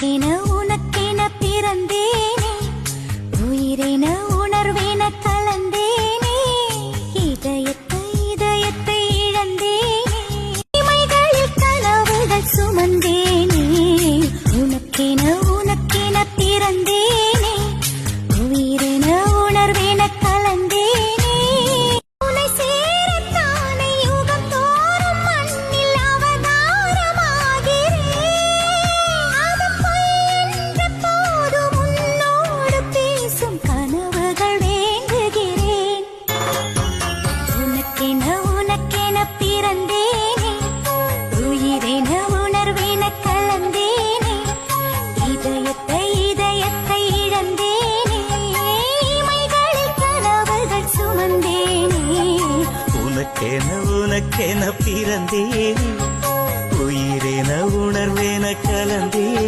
உனக்கென உனக்கென பிறந்தேனே. உயிரென உணர்வென கலந்தேனே. இதயத்தை இதயத்தை இழந்தேனே. இமைகளில் கனவுகள் சுமந்தேனே. உனக்கென உனக்கென பிறந்தேனே. என உனக்கென பிறந்தேன். உயிரென உணர்வேன கலந்தேன்.